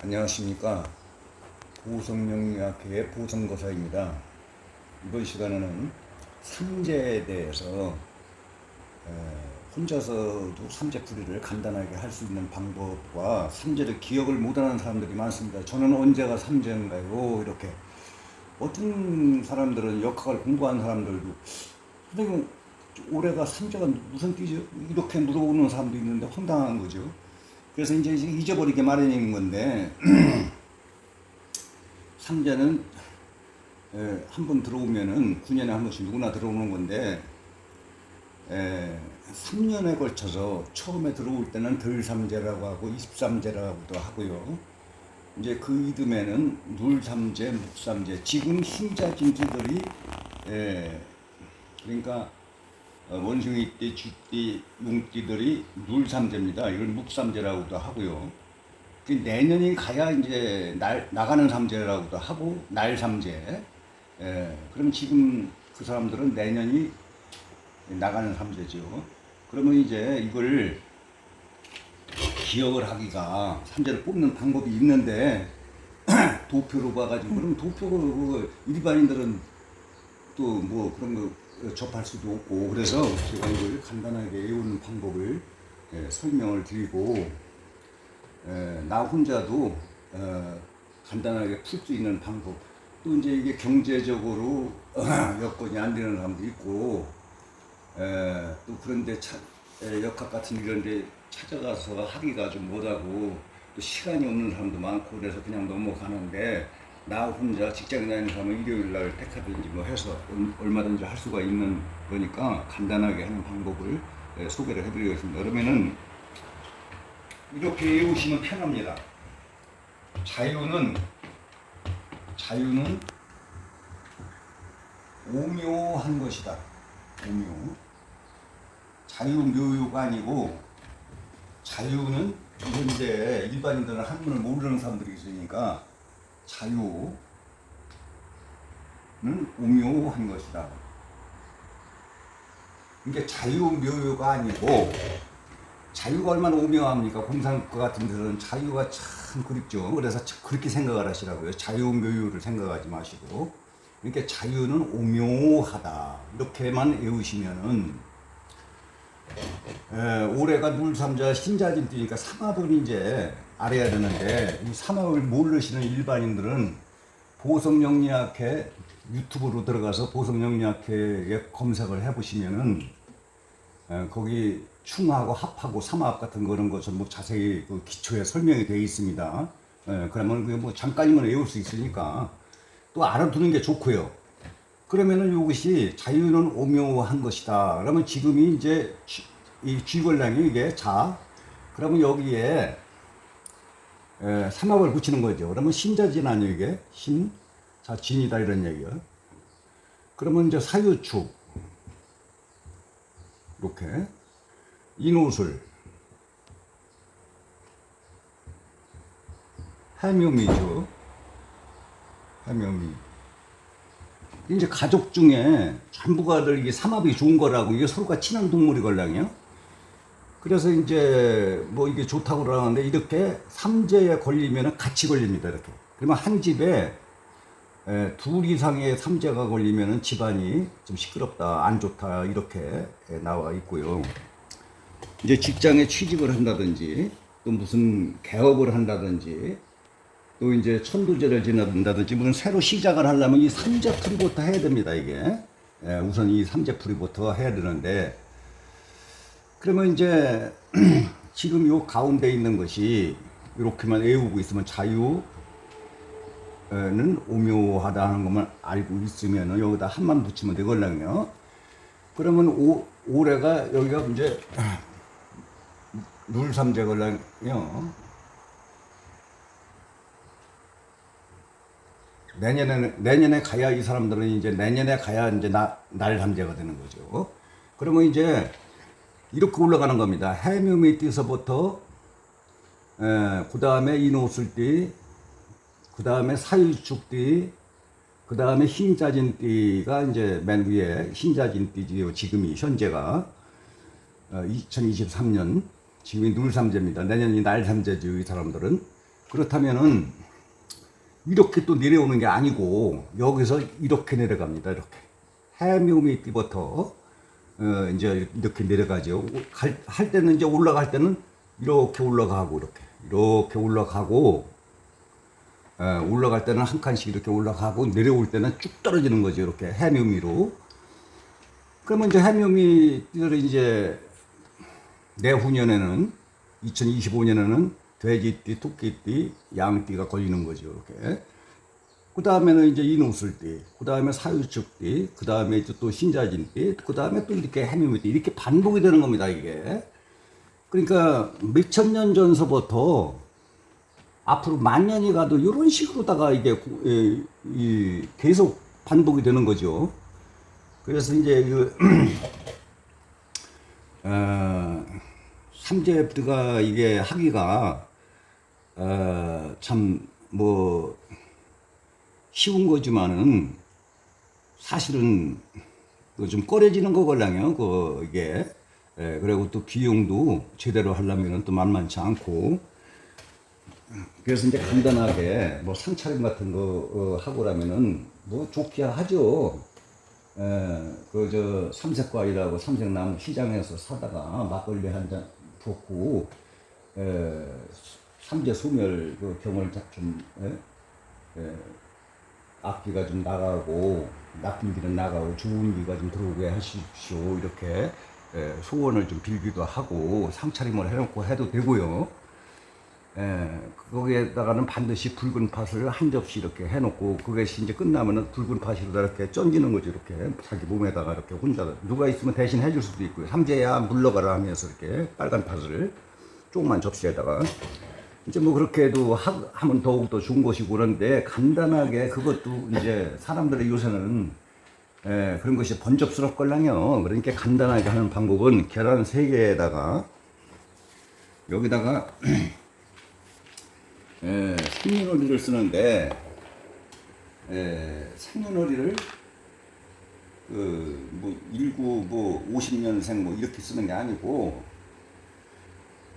안녕하십니까 보성영리학회의 보성거사입니다. 이번 시간에는 삼재에 대해서 에, 혼자서도 삼재풀이를 간단하게 할 수 있는 방법과 삼재를 기억을 못하는 사람들이 많습니다. 저는 언제가 삼재인가요? 이렇게 어떤 사람들은 역학을 공부한 사람들도 선생님 올해가 삼재가 무슨 띠죠? 이렇게 물어보는 사람도 있는데 황당한 거죠. 그래서 이제 잊어버리게 마련인 건데 삼재는 한 번 들어오면은 9년에 한 번씩 누구나 들어오는 건데 에, 3년에 걸쳐서 처음에 들어올 때는 덜삼재라고 하고 23재라고도 하고요. 이제 그 이듬해는 눌삼재, 묵삼재, 지금 힘자진주들이 에, 그러니까 어, 원숭이띠, 쥐띠, 용띠들이 눌삼재입니다. 이걸 묵삼재라고도 하고요. 그 내년이 가야 이제 날, 나가는 삼재라고도 하고 날 삼재. 예, 그럼 지금 그 사람들은 내년이 나가는 삼재죠. 그러면 이제 이걸 기억을 하기가 삼재를 뽑는 방법이 있는데 도표로 봐가지고 그럼 도표로 그 일반인들은 또 뭐 그런 거 접할 수도 없고 그래서 제가 이걸 간단하게 외우는 방법을 예, 설명을 드리고 에, 나 혼자도 어, 간단하게 풀 수 있는 방법. 또 이제 이게 경제적으로 여건이 안 되는 사람도 있고 에, 또 그런데 차, 에, 역학 같은 이런데 찾아가서 하기가 좀 못하고 또 시간이 없는 사람도 많고 그래서 그냥 넘어가는데 나 혼자 직장 다니는 사람은 일요일 날 택하든지 뭐 해서 얼- 얼마든지 할 수가 있는 거니까 간단하게 하는 방법을 에, 소개를 해드리겠습니다. 그러면은 이렇게 외우시면 편합니다. 자유는 자유는 오묘한 것이다. 오묘. 자유묘요가 아니고 자유는 현재 일반인들은 한문을 모르는 사람들이 있으니까 자유는 오묘한 것이다. 그러니까 자유묘요가 아니고 자유가 얼마나 오묘합니까? 공산과 같은 데는 자유가 참 그립죠. 그래서 참 그렇게 생각을 하시라고요. 자유묘유를 생각하지 마시고. 그러니까 자유는 오묘하다. 이렇게만 외우시면은 에, 올해가 물삼자 신자진띠니까 삼합을 이제 알아야 되는데 이 삼합을 모르시는 일반인들은 보성영리학회 유튜브로 들어가서 보성영리학회에 검색을 해보시면은 에, 거기 충하고 합하고 삼합 같은 그런 거 전부 자세히 그 기초에 설명이 되어 있습니다. 에, 그러면 그게 뭐 잠깐이면 외울 수 있으니까 또 알아두는 게 좋고요. 그러면은 이것이 자유는 오묘한 것이다. 그러면 지금이 이제 쥐- 이 쥐걸랑이 이게 자. 그러면 여기에 에, 삼합을 붙이는 거죠. 그러면 신자진 아니에요 이게 신. 자 진이다 이런 얘기요. 그러면 이제 사유축 이렇게 인호술 해묘미죠. 해묘미. 이제 가족 중에 전부가 들 이게 삼합이 좋은 거라고 이게 서로가 친한 동물이 걸랑요. 그래서 이제 뭐 이게 좋다고 그러는데 이렇게 삼재에 걸리면 같이 걸립니다 이렇게. 그러면 한 집에 에, 둘 이상의 삼재가 걸리면 집안이 좀 시끄럽다, 안 좋다 이렇게 에, 나와 있고요. 이제 직장에 취직을 한다든지 또 무슨 개업을 한다든지 또 이제 천도제를 지낸다든지 무슨 새로 시작을 하려면 이 삼재 풀이부터 해야 됩니다 이게 예, 우선 이 삼재 풀이부터 해야 되는데 그러면 이제 지금 요 가운데 있는 것이 이렇게만 외우고 있으면 자유는 오묘하다는 것만 알고 있으면 여기다 한만 붙이면 되걸랑요 그러면 오, 올해가 여기가 이제 눌삼재 걸랑요 내년에 내년에 가야 이 사람들은 이제 내년에 가야 이제 나, 날 삼재가 되는 거죠. 그러면 이제 이렇게 올라가는 겁니다. 해묘미 띠서부터 그 다음에 인호술띠, 그 다음에 사유축띠, 그 다음에 흰자진띠가 이제 맨 위에 흰자진띠지요. 지금이 현재가 어, 2023년 지금이 눌삼재입니다. 내년이 날삼재죠. 이 사람들은 그렇다면은 이렇게 또 내려오는 게 아니고 여기서 이렇게 내려갑니다. 이렇게 해묘미 띠부터 어, 이제 이렇게 내려가죠. 갈, 할 때는 이제 올라갈 때는 이렇게 올라가고 이렇게 이렇게 올라가고 어, 올라갈 때는 한 칸씩 이렇게 올라가고 내려올 때는 쭉 떨어지는 거죠. 이렇게 해묘미로. 그러면 이제 해묘미들이 이제 내후년에는 2025년에는 돼지띠, 토끼띠, 양띠가 걸리는 거죠. 이렇게. 그 다음에는 이제 인호술띠, 그 다음에 사유축띠, 그 다음에 이제 또 신자진띠, 그 다음에 또 이렇게 해묘미띠 이렇게 반복이 되는 겁니다. 이게. 그러니까 몇천 년 전서부터 앞으로 만 년이 가도 이런 식으로다가 이게 이 계속 반복이 되는 거죠. 그래서 이제 그 어, 삼재가 이게 하기가 어, 참 뭐 쉬운 거지만은 사실은 그좀 꺼려지는 거걸랑요. 그 이게 예, 그리고 또 비용도 제대로 하려면은 또 만만치 않고 그래서 이제 간단하게 뭐 상차림 같은 거 어, 하고라면은 뭐 좋게 하죠. 예, 그저 삼색과일하고 삼색나무 시장에서 사다가 막걸리 한 잔 붓고 에, 삼재 소멸 그 병을 좀 예? 예, 악기가 좀 나가고 나쁜 기는 나가고 좋은 기가 좀 들어오게 하십시오. 이렇게 예, 소원을 좀 빌기도 하고 상차림을 해놓고 해도 되고요. 예, 거기에다가는 반드시 붉은 팥을 한 접시 이렇게 해놓고 그것이 이제 끝나면은 붉은 팥으로다 이렇게 쪄지는 거죠. 이렇게 자기 몸에다가 이렇게 혼자 누가 있으면 대신 해줄 수도 있고요. 삼재야 물러가라 하면서 이렇게 빨간 팥을 조그만 접시에다가 이제 뭐 그렇게 해도 하, 하면 더욱 더 좋은 것이고 그런데 간단하게 그것도 이제 사람들의 요새는 예, 그런 것이 번잡스럽걸랑요. 그러니까 간단하게 하는 방법은 계란 세개에다가 여기다가 예, 생년월일을 쓰는데 예, 생년월일을 그뭐 19, 뭐 50년생 뭐 이렇게 쓰는 게 아니고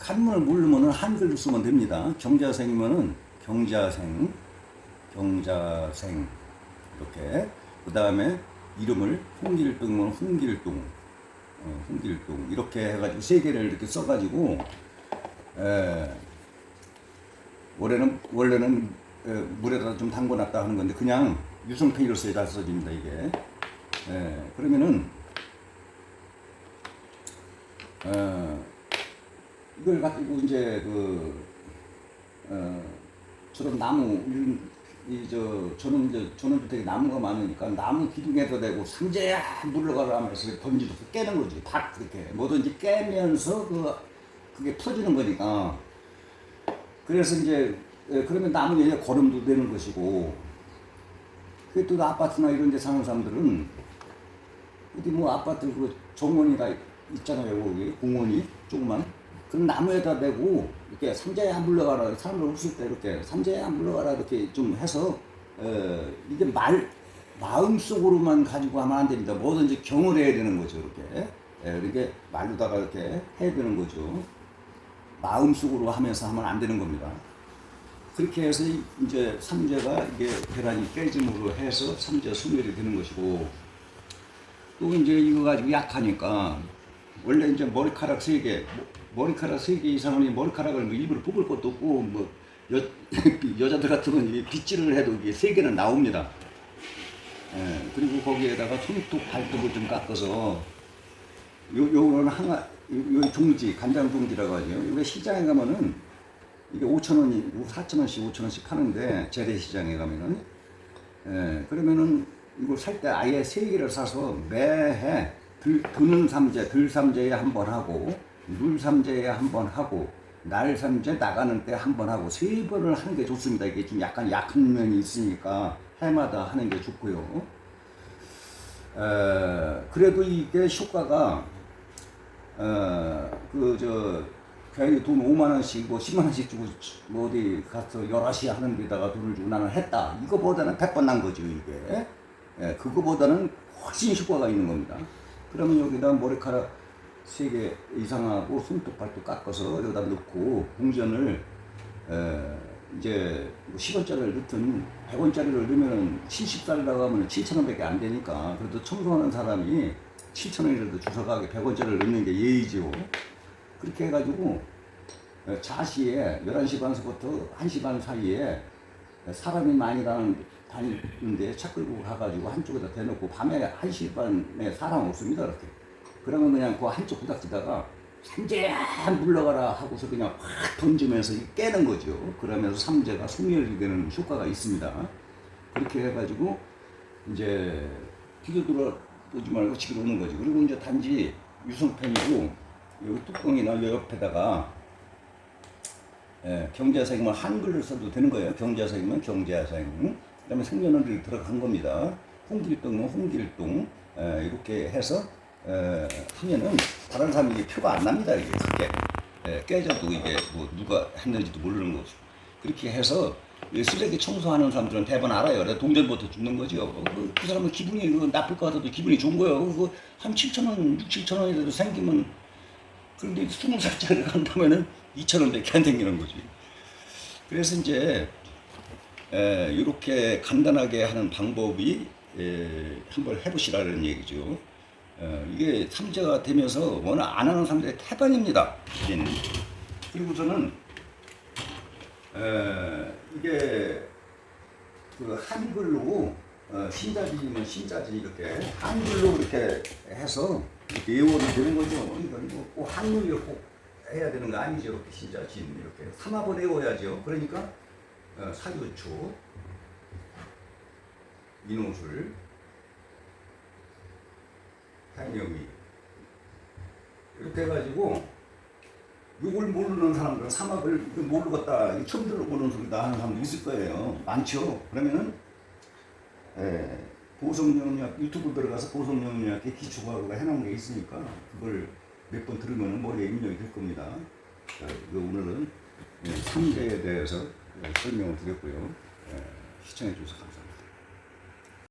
한문을 모르면은 한글로 쓰면 됩니다. 경자생이면은 경자생, 경자생 이렇게 그 다음에 이름을 홍길동이면 홍길동, 어, 홍길동 이렇게 해가지고 세 개를 이렇게 써가지고 예, 원래는 원래는 에, 물에다 좀 담궈놨다 하는 건데 그냥 유성펜으로 써야 써집니다 이게. 예, 그러면은 어, 이걸 가지고 이제 그 어, 저런 나무 이저 저는 이제 저는 되게 나무가 많으니까 나무 기둥에다 대고 상자야 물러가라 하면서 던지고 깨는 거지. 다 그렇게 뭐든지 깨면서 그 그게 터지는 거니까. 그래서 이제 예, 그러면 나무 위에 걸음도 되는 것이고 그게 또 아파트나 이런 데 사는 사람들은 어디 뭐 아파트 그 정원이가 있잖아요. 거기 공원이 조그만 그럼 나무에다 대고 이렇게 삼재야 물러가라. 사람들 웃을 때 이렇게 삼재야 물러가라 이렇게 좀 해서 어, 이게 말 마음속으로만 가지고 하면 안 됩니다. 뭐든지 경을 해야 되는 거죠 이렇게. 예, 이렇게 말로다가 이렇게 해야 되는 거죠. 마음속으로 하면서 하면 안 되는 겁니다. 그렇게 해서 이- 이제 삼재가 이게 계란이 깨짐으로 해서 삼재 소멸이 되는 것이고 또 이제 이거 가지고 약하니까 원래 이제 머리카락 세 개, 뭐- 머리카락 세 개 이상은 이 머리카락을 뭐 일부러 뽑을 것도 없고 뭐 여, 여자들 같으면 이 빗질을 해도 이게 세 개는 나옵니다. 예, 그리고 거기에다가 손톱 발톱을 좀 깎아서 요, 요거는 하나, 요, 요 종지, 간장 종지라고 하죠. 이게 시장에 가면은 이게 5천 원이, 4천 원씩, 5천 원씩 파는데, 재래 시장에 가면은. 예, 그러면은 이걸 살 때 아예 세 개를 사서 매해 들, 드는 삼재, 들 삼재에 한 번 하고, 물 삼재에 한 번 하고, 날 삼재 나가는 때 한 번 하고, 세 번을 하는 게 좋습니다. 이게 좀 약간 약한 면이 있으니까 해마다 하는 게 좋고요. 에, 그래도 이게 효과가 어 그 저 괜히 돈 5만 원씩 뭐 10만 원씩 주고 뭐 어디 가서 여럿이 하는 데다가 돈을 주고 나는 했다. 이거보다는 100번 난 거죠 이게. 예, 그거보다는 훨씬 효과가 있는 겁니다. 그러면 여기다 머리카락 3개 이상하고 손톱 발톱 깎아서 여기다 넣고 공전을 에, 이제 10원짜리를 넣든 100원짜리를 넣으면 70살이라고 하면 7천원밖에 안 되니까 그래도 청소하는 사람이 7천원이라도 주워가게 100원짜리를 넣는 게 예의지요. 그렇게 해가지고 자시에 11시 반서부터 1시 반 사이에 사람이 많이 가는 다니는데 차 끌고 가가지고 한쪽에다 대놓고 밤에 1시 반에 사람 없습니다 이렇게 그러면 그냥 그 한쪽 부닥치다가 삼재야 물러가라 하고서 그냥 확 던지면서 깨는 거죠 그러면서 삼재가 소멸이 되는 효과가 있습니다 그렇게 해가지고 이제 비교들어 보지 말고 집에 오는 거지 그리고 이제 단지 유성펜이고 여기 뚜껑이나 요 옆에다가 예, 경제사행은 한글을 써도 되는 거예요. 경제사행은 경제사행. 그다음에 생년월일이 들어간 겁니다. 홍길동은 홍길동. 예, 이렇게 해서 에, 하면은 다른 사람이 이게 표가 안 납니다. 이게 크게 예, 깨져도 이게 뭐 누가 했는지도 모르는 거죠. 그렇게 해서 이 쓰레기 청소하는 사람들은 대부분 알아요. 동전부터 죽는 거죠. 그, 그 사람은 기분이 그 나쁠 것 같아도 기분이 좋은 거예요. 그한 7천 원, 6, 7천 원이라도 생기면 그런데 스무 살짜리 간다면은 2천 원밖에 안 생기는 거지. 그래서 이제 에, 이렇게 간단하게 하는 방법이 에, 한번 해보시라는 얘기죠. 어, 이게 삼재가 되면서 워낙 안 하는 사람들이 태반입니다. 이제는. 그리고서는 에, 이게 그 한글로 어, 신자지면 신자지 이렇게 한글로 이렇게 해서 예원이 되는 거죠. 그러니까 한글로 꼭 해야 되는 거 아니죠. 신자진 이렇게 삼합을 외워야죠. 그러니까 어, 사유초 인호술 향영이 이렇게 해가지고 이걸 모르는 사람들은 사막을 모르겠다 처음 들어보는 소리다 하는 사람도 있을 거예요. 많죠. 그러면은 예, 보성영리학 유튜브 들어가서 보성영리학의 기초과학을 해놓은 게 있으니까 그걸 몇 번 들으면 머리에 입력이 될 겁니다. 자, 오늘은 예, 3대에 대해서 예, 설명을 드렸고요. 예, 시청해 주셔서 감사합니다